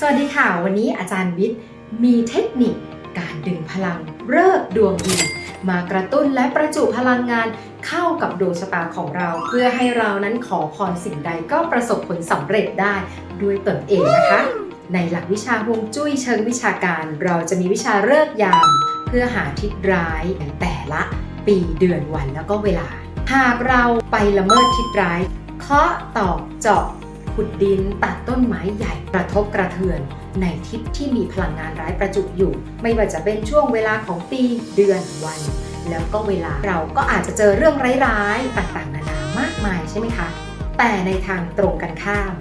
สวัสดีค่ะ วันนี้อาจารย์วิทย์ มีเทคนิคการดึงพลังเลิกดวงดี มากระตุ้นและประจุพลังงานเข้ากับดวงชะตาของเรา เพื่อให้เรานั้นขอพรสิ่งใดก็ประสบผลสำเร็จได้ด้วยตนเองนะคะ ในหลักวิชาฮวงจุ้ยเชิงวิชาการ เราจะมีวิชาเลิกยาม เพื่อหาทิศร้ายในแต่ละปีเดือนวันแล้วก็เวลา หากเราไปละเมิดทิศร้ายเคาะตอกเจาะ ขุดดินตัดต้นไม้ใหญ่กระทบกระเทือน ในทิศที่มีพลังงานร้ายประจุอยู่ ไม่ว่าจะเป็นช่วงเวลาของปีเดือนวัน แล้วก็เวลาเราก็อาจจะเจอเรื่องร้ายๆต่างๆนานามากมายใช่ไหมคะแต่ในทางตรงกันข้าม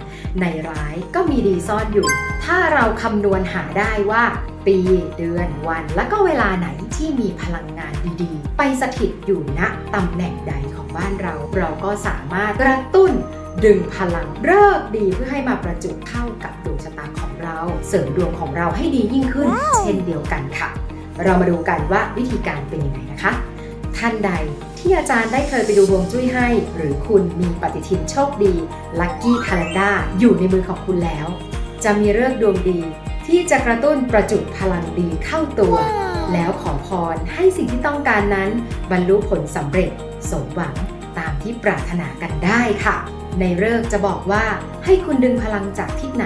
ในร้ายก็มีดีซ่อนอยู่ ถ้าเราคำนวณหาได้ว่า ปีเดือนวัน และก็เวลาไหนที่มีพลังงานดีๆ ไปสถิตอยู่ณตำแหน่งใดของบ้านเรา เราก็สามารถกระตุ้น ดึงพลังเลิกษ์ดีเพื่อให้มาประจุเข้ากับดวงชะตาของเรา เสริมดวงของเราให้ดียิ่งขึ้น เช่นเดียวกันค่ะ เรามาดูกันว่าวิธีการเป็นยังไงนะคะ ท่านใดที่อาจารย์ได้เคยไปดูฮวงจุ้ยให้ หรือคุณมีปฏิทินโชคดีลัคกี้คาล endar อยู่ในมือของคุณแล้ว จะมีเลิกษ์ดวงดีที่จะกระตุ้นประจุพลังดีเข้าตัว แล้วขอพรให้สิ่งที่ต้องการนั้น บรรลุผลสำเร็จสมหวังตามที่ปรารถนากันได้ค่ะ ในเลิกจะบอกว่าให้คุณดึงพลังจากทิศไหน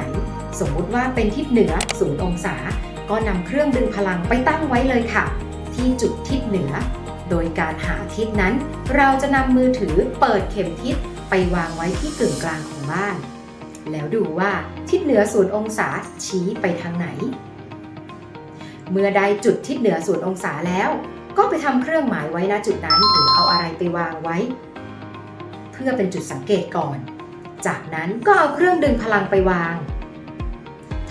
สมมุติว่าเป็นทิศเหนือศูนย์องศา ก็นำเครื่องดึงพลังไปตั้งไว้เลยค่ะ ที่จุดทิศเหนือ โดยการหาทิศนั้น เราจะนำมือถือเปิดเข็มทิศไปวางไว้ที่กึ่งกลางของบ้าน แล้วดูว่าทิศเหนือศูนย์องศาชี้ไปทางไหน เมื่อได้จุดทิศเหนือศูนย์องศาแล้ว ก็ไปทำเครื่องหมายไว้ณจุดนั้นหรือเอาอะไรไปวางไว้ พื่อเป็นจุดสังเกตก่อน จากนั้นก็เอาเครื่องดึงพลังไปวาง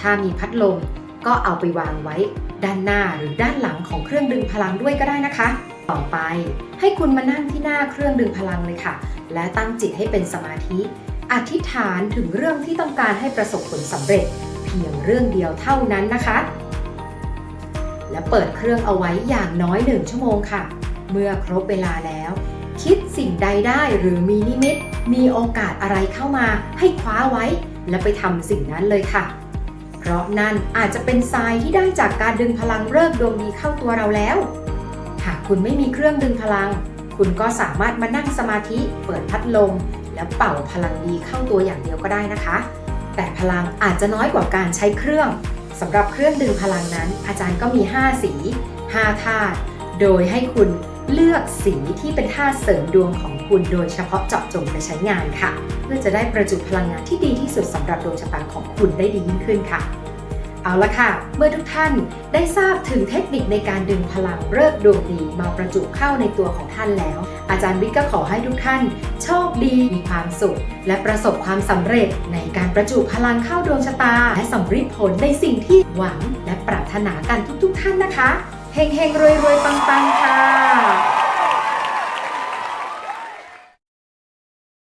ถ้ามีพัดลมก็เอาไปวางไว้ ด้านหน้าหรือด้านหลังของเครื่องดึงพลังด้วยก็ได้นะคะ ต่อไปให้คุณมานั่งที่หน้าเครื่องดึงพลังเลยค่ะ และตั้งจิตให้เป็นสมาธิ อธิษฐานถึงเรื่องที่ต้องการให้ประสบผลสำเร็จ เพียงเรื่องเดียวเท่านั้นนะคะ และเปิดเครื่องเอาไว้อย่างน้อยหนึ่งชั่วโมงค่ะ เมื่อครบเวลาแล้ว คิดสิ่งใดได้หรือมีนิมิต มีโอกาสอะไรเข้ามาให้คว้าไว้ และไปทำสิ่งนั้นเลยค่ะ เพราะนั่นอาจจะเป็นทรายที่ได้จากการดึงพลังเลิกดวงดีเข้าตัวเราแล้ว หากคุณไม่มีเครื่องดึงพลัง คุณก็สามารถมานั่งสมาธิ เปิดพัดลม แล้วเป่าพลังดีเข้าตัวอย่างเดียวก็ได้นะคะ แต่พลังอาจจะน้อยกว่าการใช้เครื่องสำหรับเครื่องดึงพลังนั้น อาจารย์ก็มี 5 สี 5 ธาตุ โดยให้คุณ เลือกสีที่เป็นธาเสริมดวงของคุณโดยเฉพาะเจาะจงไปใช้งานค่ะ เพื่อจะได้ประจุพลังงานที่ดีที่สุดสำหรับดวงชะตาของคุณได้ดียิ่งขึ้นค่ะเอาละค่ะ เมื่อทุกท่านได้ทราบถึงเทคนิคในการดึงพลังเลิกดวงดีมาประจุเข้าในตัวของท่านแล้ว อาจารย์วิทย์ก็ขอให้ทุกท่านโชคดีมีความสุข และประสบความสำเร็จในการประจุพลังเข้าดวงชะตา และสำเร็จผลในสิ่งที่หวังและปรารถนากันทุกๆ ท่านนะคะเฮงเฮงรวยรวยๆปังๆค่ะ